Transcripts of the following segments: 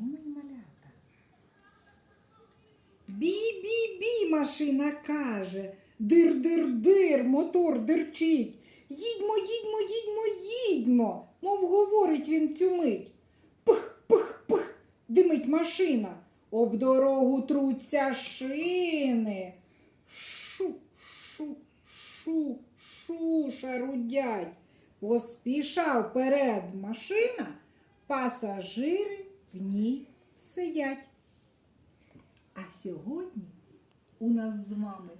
мої малята. Бі-бі-бі, машина каже. Дир-дир-дир, мотор дирчить. Їдьмо, їдьмо, їдьмо, їдьмо, мов говорить він цю мить. Пих, пих, пих, димить машина. Об дорогу труться шини. Шу, шу, шу, шу, шарудять. Поспіша вперед машина, пасажири в ній сидять. А сьогодні у нас з вами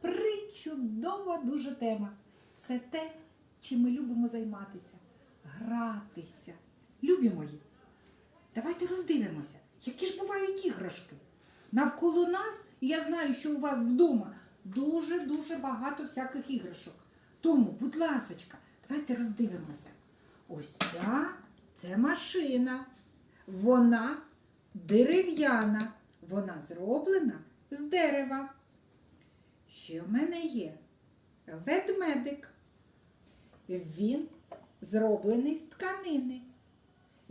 причудова дуже тема. Це те, чим ми любимо займатися, гратися. Любі мої, давайте роздивимося, які ж бувають іграшки. Навколо нас, і я знаю, що у вас вдома дуже-дуже багато всяких іграшок. Тому, будь ласочка, давайте роздивимося. Ось ця це машина. Вона дерев'яна. Вона зроблена з дерева. Ще в мене є ведмедик. Він зроблений з тканини.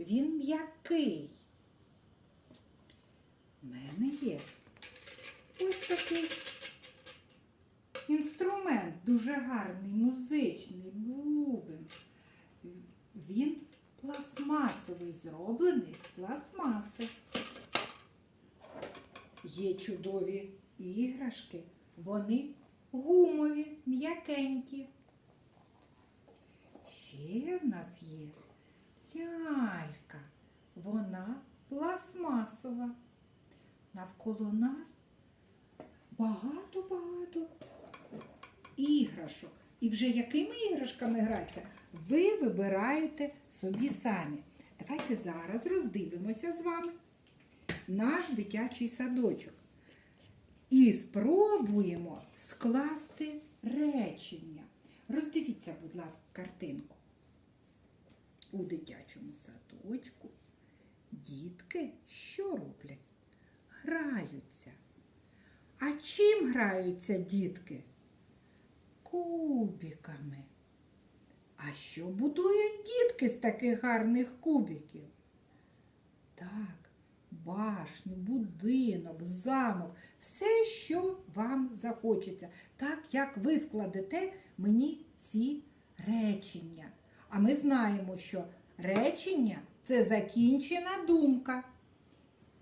Він м'який. У мене є ось такий інструмент, дуже гарний, музичний, бубен. Він пластмасовий, зроблений з пластмаси. Є чудові іграшки, вони гумові, м'якенькі. Ще в нас є лялька. Вона пластмасова. Навколо нас багато-багато іграшок. І вже якими іграшками гратися, ви вибираєте собі самі. Давайте зараз роздивимося з вами наш дитячий садочок. І спробуємо скласти речення. Роздивіться, будь ласка, картинку. У дитячому садочку дітки що роблять? Граються. А чим граються дітки? Кубиками. А що будують дітки з таких гарних кубиків? Так, башню, будинок, замок, все, що вам захочеться, так як ви складете мені ці речення. А ми знаємо, що речення це закінчена думка.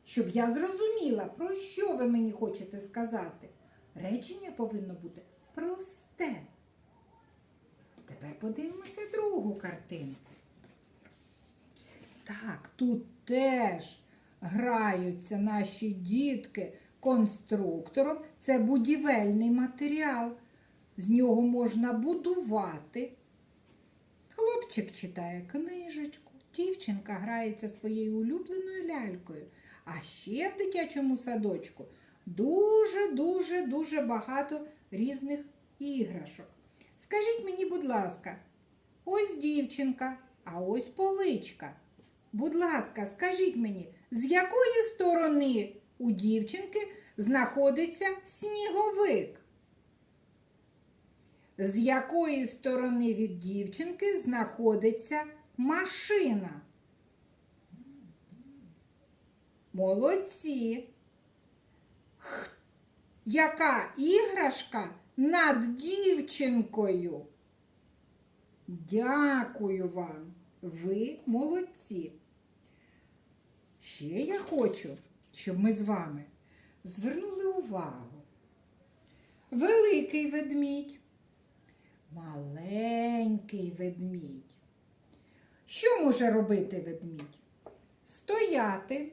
Щоб я зрозуміла, про що ви мені хочете сказати. Речення повинно бути просте. Тепер подивимося другу картинку. Так, тут теж граються наші дітки конструктором. Це будівельний матеріал. З нього можна будувати. Хлопчик читає книжечку, дівчинка грається своєю улюбленою лялькою. А ще в дитячому садочку дуже-дуже дуже багато різних іграшок. Скажіть мені, будь ласка, ось дівчинка, а ось поличка. Будь ласка, скажіть мені, з якої сторони у дівчинки знаходиться сніговик? З якої сторони від дівчинки знаходиться машина? Молодці. Яка іграшка над дівчинкою? Дякую вам. Ви молодці. Ще я хочу, щоб ми з вами звернули увагу. Великий ведмідь, маленький ведмідь. Що може робити ведмідь? Стояти.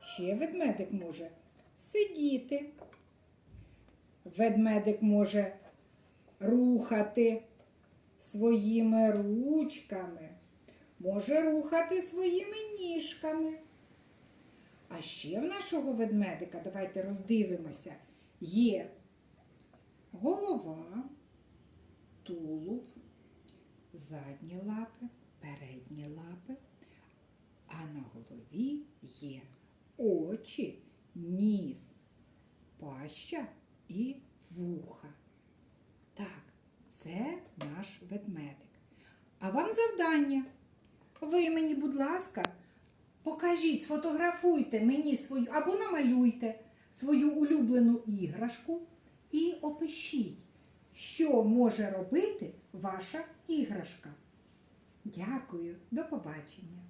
Ще ведмедик може сидіти. Ведмедик може рухати своїми ручками, може рухати своїми ніжками. А ще в нашого ведмедика, давайте роздивимося, є голова, тулуб, задні лапи, передні лапи, а на голові є очі, ніс, паща і вуха. Так, це наш ведмедик. А вам завдання. Ви мені, будь ласка, Покажіть, сфотографуйте мені свою або намалюйте свою улюблену іграшку і опишіть, що може робити ваша іграшка. Дякую, до побачення.